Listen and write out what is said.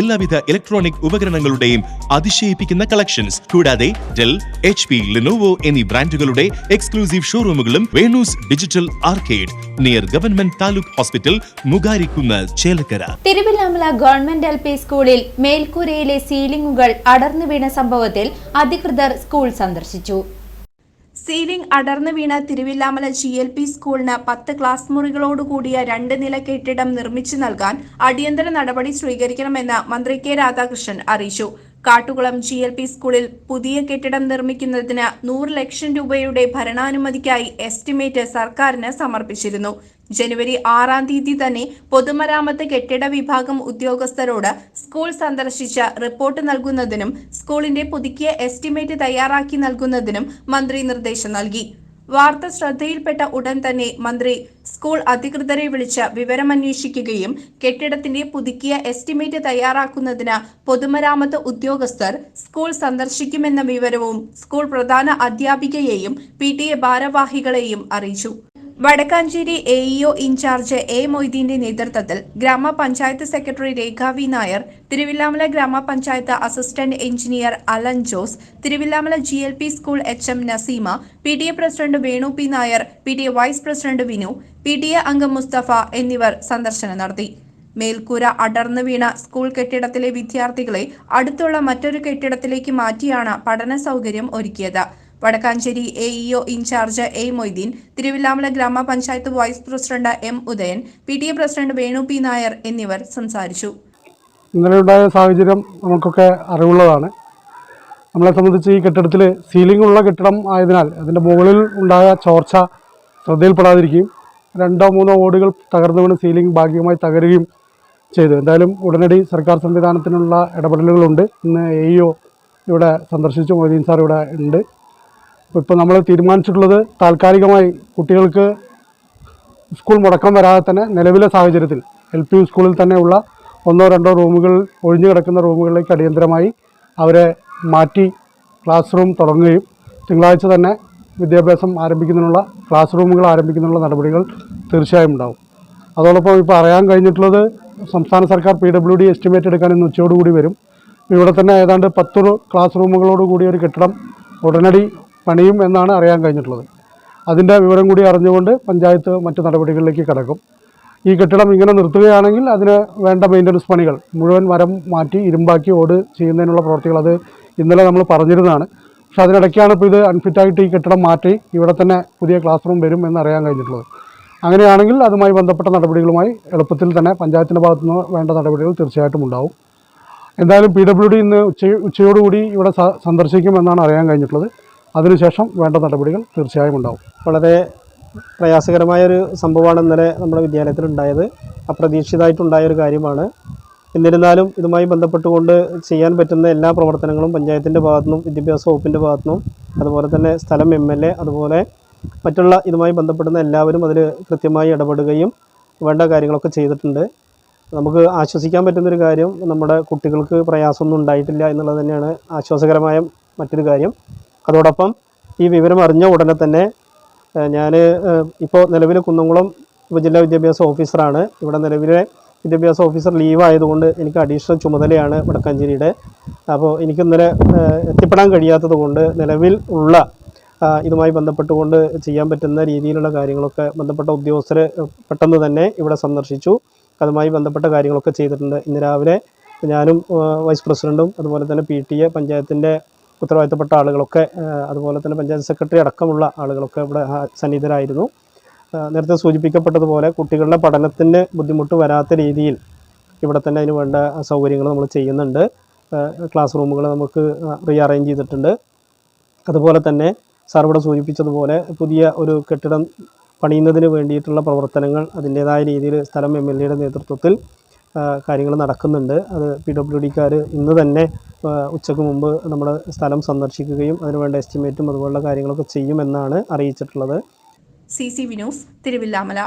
എല്ലാവിധ ഇലക്ട്രോണിക് ഉപകരണങ്ങളുടെയും അതിശയിപ്പിക്കുന്ന കളക്ഷൻസ് കൂടാതെ ഡെൽ എച്ച് പി ലിനോവോ എന്നീ ബ്രാൻഡുകളുടെ exclusive ഷോറൂമുകളും Venus digital arcade near government taluk hospital Mugarikkunnu Chelakkara. Thiruvilwamala government L P സ്കൂളിൽ മേൽക്കൂരയിലെ സീലിംഗുകൾ അടർന്നു വീണ സംഭവത്തിൽ അധികൃതർ സ്കൂൾ സന്ദർശിച്ചു. സീലിംഗ് അടർന്നു വീണ തിരുവില്ലാമല ജി എൽ പി സ്കൂളിന് പത്ത് ക്ലാസ് മുറികളോടുകൂടിയ രണ്ട് നില കെട്ടിടം നിർമ്മിച്ചു നൽകാൻ അടിയന്തര നടപടി സ്വീകരിക്കണമെന്ന് മന്ത്രി കെ രാധാകൃഷ്ണൻ അറിയിച്ചു. കാട്ടുകുളം ജി എൽ പി സ്കൂളിൽ പുതിയ കെട്ടിടം നിർമ്മിക്കുന്നതിന് നൂറ് ലക്ഷം രൂപയുടെ ഭരണാനുമതിക്കായി എസ്റ്റിമേറ്റ് സർക്കാരിന് സമർപ്പിച്ചിരുന്നു. ജനുവരി ആറാം തീയതി തന്നെ പൊതുമരാമത്ത് കെട്ടിട വിഭാഗം ഉദ്യോഗസ്ഥരോട് സ്കൂൾ സന്ദർശിച്ച റിപ്പോർട്ട് നൽകുന്നതിനും സ്കൂളിന്റെ പുതുക്കിയ എസ്റ്റിമേറ്റ് തയ്യാറാക്കി നൽകുന്നതിനും മന്ത്രി നിർദ്ദേശം നൽകി. വാർത്ത ശ്രദ്ധയിൽപ്പെട്ട ഉടൻ തന്നെ മന്ത്രി സ്കൂൾ അധികൃതരെ വിളിച്ച് വിവരമന്വേഷിക്കുകയും കെട്ടിടത്തിന്റെ പുതുക്കിയ എസ്റ്റിമേറ്റ് തയ്യാറാക്കുന്നതിന് പൊതുമരാമത്ത് ഉദ്യോഗസ്ഥർ സ്കൂൾ സന്ദർശിക്കുമെന്ന വിവരവും സ്കൂൾ പ്രധാന അധ്യാപികയെയും പി ടി എ ഭാരവാഹികളെയും അറിയിച്ചു. Vadakkanchery A EO incharge A മൊയ്തീന്റെ നേതൃത്വത്തിൽ ഗ്രാമപഞ്ചായത്ത് സെക്രട്ടറി രേഖ വി നായർ തിരുവില്ലാമല ഗ്രാമപഞ്ചായത്ത് assistant engineer Alan Jose Thiruvilwamala G school H M Naseema P T A president Venu P Nair P T vice president Vinu P T A അംഗം മുസ്തഫ എന്നിവർ സന്ദർശനം നടത്തി. മേൽക്കൂര അടർന്നു വീണ school കെട്ടിടത്തിലെ വിദ്യാർത്ഥികളെ അടുത്തുള്ള മറ്റൊരു കെട്ടിടത്തിലേക്ക് മാറ്റിയാണ് പഠന സൗകര്യം ഒരുക്കിയത്. Vadakkanchery A EO incharge A Moideen Thiruvilwamala ഗ്രാമപഞ്ചായത്ത് vice president M Udayan P T A president Venu P Nair എന്നിവർ സംസാരിച്ചു. ഇന്നലെ ഉണ്ടായ സാഹചര്യം നമുക്കൊക്കെ അറിവുള്ളതാണ്. നമ്മളെ സംബന്ധിച്ച് ഈ കെട്ടിടത്തിൽ സീലിംഗ് ഉള്ള കെട്ടിടം ആയതിനാൽ അതിന്റെ മുകളിൽ ഉണ്ടായ ചോർച്ച ശ്രദ്ധയിൽപ്പെടാതിരിക്കുകയും രണ്ടോ മൂന്നോ ഓടുകൾ തകർന്നു വീണ് സീലിംഗ് ഭാഗികമായി തകരുകയും ചെയ്തു. എന്തായാലും ഉടനടി സർക്കാർ സംവിധാനത്തിനുള്ള ഇടപെടലുകളുണ്ട്. ഇന്ന് എ ഇവിടെ സന്ദർശിച്ചു മൊയ്തീൻ സാർ ഇവിടെ ഉണ്ട്. ഇപ്പോൾ നമ്മൾ തീരുമാനിച്ചിട്ടുള്ളത് താൽക്കാലികമായി കുട്ടികൾക്ക് സ്കൂൾ മുടക്കം വരാതെ തന്നെ നിലവിലെ സാഹചര്യത്തിൽ എൽ പി സ്കൂളിൽ തന്നെയുള്ള ഒന്നോ രണ്ടോ റൂമുകൾ ഒഴിഞ്ഞു കിടക്കുന്ന റൂമുകളിലേക്ക് അടിയന്തരമായി അവരെ മാറ്റി ക്ലാസ് റൂം തുടങ്ങുകയും തിങ്കളാഴ്ച തന്നെ വിദ്യാഭ്യാസം ആരംഭിക്കുന്നതിനുള്ള ക്ലാസ് റൂമുകൾ ആരംഭിക്കുന്നതിനുള്ള നടപടികൾ തീർച്ചയായും ഉണ്ടാവും. അതോടൊപ്പം ഇപ്പോൾ അറിയാൻ കഴിഞ്ഞിട്ടുള്ളത് സംസ്ഥാന സർക്കാർ പി ഡബ്ല്യു ഡി എസ്റ്റിമേറ്റ് എടുക്കാൻ ഇന്ന് ഉച്ചയോടുകൂടി വരും. ഇവിടെ തന്നെ ഏതാണ്ട് പത്തൊരു ക്ലാസ് റൂമുകളോട് കൂടിയ ഒരു കെട്ടിടം ഉടനടി പണിയും എന്നാണ് അറിയാൻ കഴിഞ്ഞിട്ടുള്ളത്. അതിന്റെ വിവരം കൂടി അറിഞ്ഞുകൊണ്ട് പഞ്ചായത്ത് മറ്റു നടപടികളിലേക്ക് കടക്കും. ഈ കെട്ടിടം ഇങ്ങനെ നിർത്തുകയാണെങ്കിൽ അതിന് വേണ്ട മെയിന്റനൻസ് പണികൾ മുഴുവൻ മരം മാറ്റി ഇരുമ്പാക്കി ഓട് ചെയ്യുന്നതിനുള്ള പ്രവർത്തികൾ അത് ഇന്നലെ നമ്മൾ പറഞ്ഞിരുന്നതാണ്. പക്ഷേ അതിനിടയ്ക്കാണ് ഇപ്പോൾ ഇത് അൺഫിറ്റായിട്ട് ഈ കെട്ടിടം മാറ്റി ഇവിടെ തന്നെ പുതിയ ക്ലാസ് റൂം വരും എന്ന് അറിയാൻ കഴിഞ്ഞിട്ടുള്ളത്. അങ്ങനെയാണെങ്കിൽ അതുമായി ബന്ധപ്പെട്ട നടപടികളുമായി എളുപ്പത്തിൽ തന്നെ പഞ്ചായത്തിന്റെ ഭാഗത്തു നിന്ന് വേണ്ട നടപടികൾ തീർച്ചയായിട്ടും ഉണ്ടാവും. എന്തായാലും പി ഡബ്ല്യു ഡി ഇന്ന് ഉച്ച ഉച്ചയോടുകൂടി ഇവിടെ സന്ദർശിക്കുമെന്നാണ് അറിയാൻ കഴിഞ്ഞിട്ടുള്ളത്. അതിനുശേഷം വേണ്ട നടപടികൾ തീർച്ചയായും ഉണ്ടാവും. വളരെ പ്രയാസകരമായൊരു സംഭവമാണ് ഇന്നലെ നമ്മുടെ വിദ്യാലയത്തിൽ ഉണ്ടായത്. അപ്രതീക്ഷിതമായിട്ടുണ്ടായ ഒരു കാര്യമാണ്. എന്നിരുന്നാലും ഇതുമായി ബന്ധപ്പെട്ടുകൊണ്ട് ചെയ്യാൻ പറ്റുന്ന എല്ലാ പ്രവർത്തനങ്ങളും പഞ്ചായത്തിന്റെ ഭാഗത്തുനിന്നും വിദ്യാഭ്യാസ വകുപ്പിന്റെ ഭാഗത്തുനിന്നും അതുപോലെ തന്നെ സ്ഥലം എം എൽ എ അതുപോലെ മറ്റുള്ള ഇതുമായി ബന്ധപ്പെടുന്ന എല്ലാവരും അതിൽ കൃത്യമായി ഇടപെടുകയും വേണ്ട കാര്യങ്ങളൊക്കെ ചെയ്തിട്ടുണ്ട്. നമുക്ക് ആശ്വസിക്കാൻ പറ്റുന്നൊരു കാര്യം നമ്മുടെ കുട്ടികൾക്ക് പ്രയാസമൊന്നും ഉണ്ടായിട്ടില്ല എന്നുള്ളത് തന്നെയാണ് ആശ്വാസകരമായ മറ്റൊരു കാര്യം. അതോടൊപ്പം ഈ വിവരം അറിഞ്ഞ ഉടനെ തന്നെ ഞാൻ ഇപ്പോൾ നിലവിൽ കുന്നംകുളം ഉപജില്ലാ വിദ്യാഭ്യാസ ഓഫീസറാണ്. ഇവിടെ നിലവിലെ വിദ്യാഭ്യാസ ഓഫീസർ ലീവ് ആയതുകൊണ്ട് എനിക്ക് അഡീഷണൽ ചുമതലയാണ് വടക്കാഞ്ചേരിയുടെ അപ്പോൾ എനിക്ക് ഇന്നലെ എത്തിപ്പെടാൻ കഴിയാത്തത് കൊണ്ട് നിലവിൽ ഉള്ള ഇതുമായി ബന്ധപ്പെട്ടുകൊണ്ട് ചെയ്യാൻ പറ്റുന്ന രീതിയിലുള്ള കാര്യങ്ങളൊക്കെ ബന്ധപ്പെട്ട ഉദ്യോഗസ്ഥർ പെട്ടെന്ന് തന്നെ ഇവിടെ സന്ദർശിച്ചു. അതുമായി ബന്ധപ്പെട്ട കാര്യങ്ങളൊക്കെ ചെയ്തിട്ടുണ്ട്. ഇന്ന് രാവിലെ ഞാനും വൈസ് പ്രസിഡന്റും അതുപോലെ തന്നെ പി ടി എ പഞ്ചായത്തിന്റെ ഉത്തരവാദിത്തപ്പെട്ട ആളുകളൊക്കെ അതുപോലെ തന്നെ പഞ്ചായത്ത് സെക്രട്ടറി അടക്കമുള്ള ആളുകളൊക്കെ ഇവിടെ സന്നിഹിതരായിരുന്നു. നേരത്തെ സൂചിപ്പിക്കപ്പെട്ടതുപോലെ കുട്ടികളുടെ പഠനത്തിന് ബുദ്ധിമുട്ട് വരാത്ത രീതിയിൽ ഇവിടെ തന്നെ അതിന് വേണ്ട സൗകര്യങ്ങൾ നമ്മൾ ചെയ്യുന്നുണ്ട്. ക്ലാസ് റൂമുകൾ നമുക്ക് റീ അറേഞ്ച് ചെയ്തിട്ടുണ്ട്. അതുപോലെ തന്നെ സാർ ഇവിടെ സൂചിപ്പിച്ചതുപോലെ പുതിയ ഒരു കെട്ടിടം പണിയുന്നതിന് വേണ്ടിയിട്ടുള്ള പ്രവർത്തനങ്ങൾ അതിന്റേതായ രീതിയിൽ സ്ഥലം എം എൽ എയുടെ നേതൃത്വത്തിൽ കാര്യങ്ങൾ നടക്കുന്നുണ്ട്. അത് പി ഡബ്ല്യു ഡിക്കാർ ഇന്ന് തന്നെ ഉച്ചയ്ക്ക് മുമ്പ് നമ്മുടെ സ്ഥലം സന്ദർശിക്കുകയും അതിനുവേണ്ട എസ്റ്റിമേറ്റും അതുപോലുള്ള കാര്യങ്ങളൊക്കെ ചെയ്യുമെന്നാണ് അറിയിച്ചിട്ടുള്ളത്. സി സി വിനോസ് തിരുവില്ലാമല.